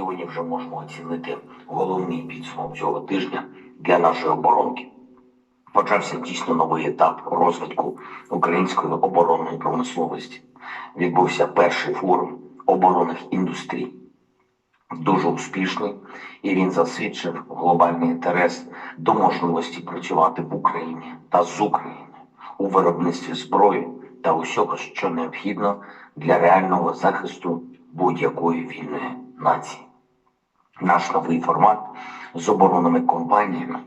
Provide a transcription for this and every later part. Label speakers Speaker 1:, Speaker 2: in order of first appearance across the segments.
Speaker 1: Сьогодні вже можемо оцінити головний підсумок цього тижня для нашої оборонки. Почався дійсно новий етап розвитку української оборонної промисловості. Відбувся перший форум оборонних індустрій. Дуже успішний, і він засвідчив глобальний інтерес до можливості працювати в Україні та з Україною у виробництві зброї та усього, що необхідно для реального захисту будь-якої вільної нації. Наш новий формат з оборонними компаніями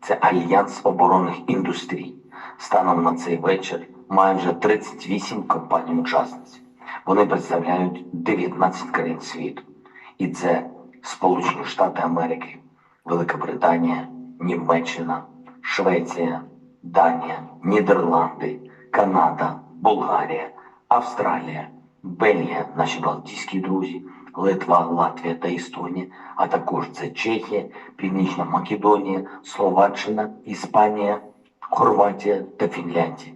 Speaker 1: це Альянс оборонних індустрій. Станом на цей вечір має вже 38 компаній-учасниць. Вони представляють 19 країн світу. І це Сполучені Штати Америки, Велика Британія, Німеччина, Швеція, Данія, Нідерланди, Канада, Болгарія, Австралія, Бельгія, наші Балтійські друзі, Литва, Латвія та Естонія, а також це Чехія, Північна Македонія, Словаччина, Іспанія, Хорватія та Фінляндія.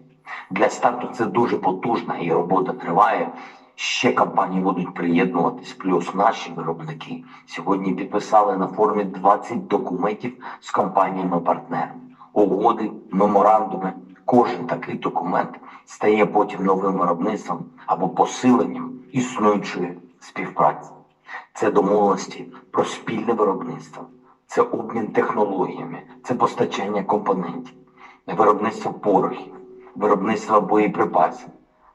Speaker 1: Для старту це дуже потужна і робота триває. Ще компанії будуть приєднуватись, плюс наші виробники сьогодні підписали на формі 20 документів з компаніями-партнерами, угоди, меморандуми. Кожен такий документ стає потім новим виробництвом або посиленням існуючої співпраці. Це домовленості про спільне виробництво, це обмін технологіями, це постачання компонентів, виробництво порохів, виробництво боєприпасів,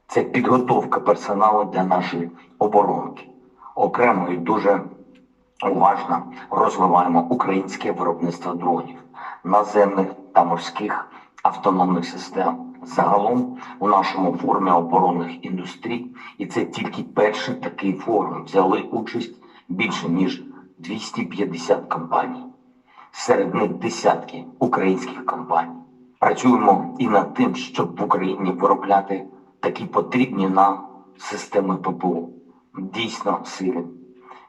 Speaker 1: це підготовка персоналу для нашої оборонки. Окремо і дуже уважно розвиваємо українське виробництво дронів, наземних та морських автономних систем. Загалом у нашому форумі оборонних індустрій, і це тільки перший такий форум. Взяли участь більше ніж 250 компаній. Серед них десятки українських компаній. Працюємо і над тим, щоб в Україні виробляти такі потрібні нам системи ППО. Дійсно силі.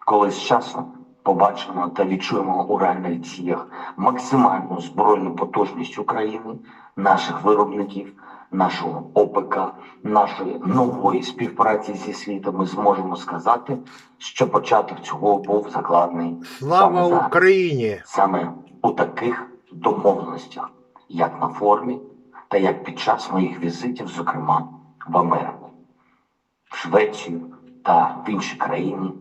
Speaker 1: Коли з часом побачимо та відчуємо у реальних діях максимальну збройну потужність України, наших виробників, нашого ОПК, нашої нової співпраці зі світом, ми зможемо сказати, що початок цього був закладений
Speaker 2: Слава
Speaker 1: зараз.
Speaker 2: Україні!
Speaker 1: саме у таких домовленостях, як на формі, та як під час моїх візитів, зокрема в Америку, в Швецію та в інші країни,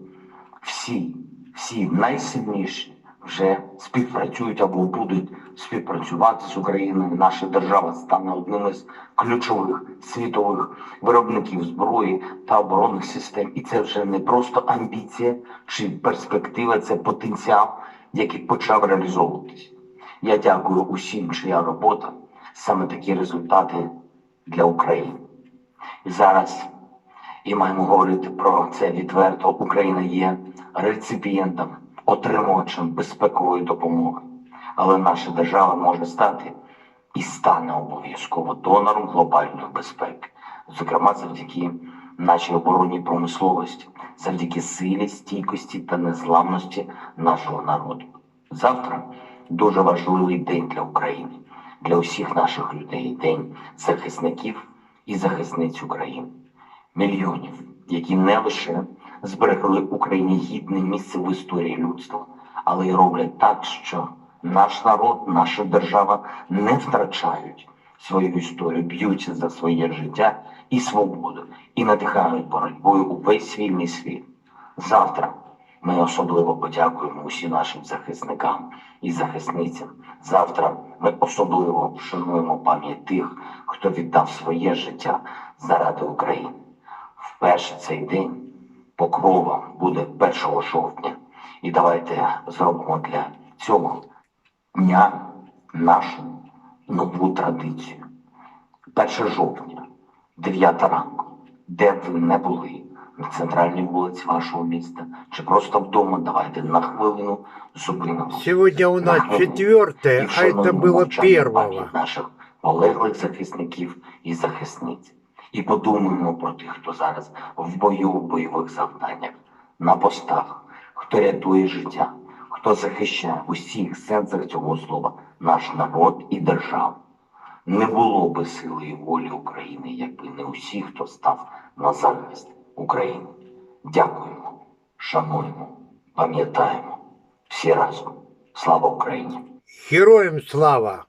Speaker 1: всі, всі найсильніші вже співпрацюють або будуть співпрацювати з Україною. Наша держава стане одним із ключових світових виробників зброї та оборонних систем. І це вже не просто амбіція чи перспектива, це потенціал, який почав реалізовуватись. Я дякую усім, чия робота саме такі результати для України. І зараз і маємо говорити про це відверто. Україна є реципієнтом, отримувачем безпекової допомоги. Але наша держава може стати і стане обов'язково донором глобальної безпеки, зокрема завдяки нашій оборонній промисловості, завдяки силі, стійкості та незламності нашого народу. Завтра дуже важливий день для України, для усіх наших людей, день захисників і захисниць України мільйонів, які не лише зберегли Україні гідне місце в історії людства, але й роблять так, що наш народ, наша держава не втрачають свою історію, б'ються за своє життя і свободу, і надихають боротьбою увесь вільний світ. Завтра ми особливо подякуємо усім нашим захисникам і захисницям. Завтра ми особливо вшануємо пам'ять тих, хто віддав своє життя заради України. Вперше цей день покрова буде 1 жовтня. І давайте зробимо для цього дня нашу нову традицію. 1 жовтня, 9 ранку, де б ви не були, на центральній вулиці вашого міста, чи просто вдома, давайте на хвилину зупинимося.
Speaker 2: Сегодня у нас четвертое, а это было первого.
Speaker 1: наших полеглих захисників і захисниць. І подумаємо про тих, хто зараз в бою у бойових завданнях, на постах, хто рятує життя, хто захищає в усіх сенсах цього слова наш народ і державу. Не було би сили і волі України, якби не усі, хто став на захист України. Дякуємо, шануємо, Пам'ятаємо всі разом. Слава Україні!
Speaker 2: Героям слава!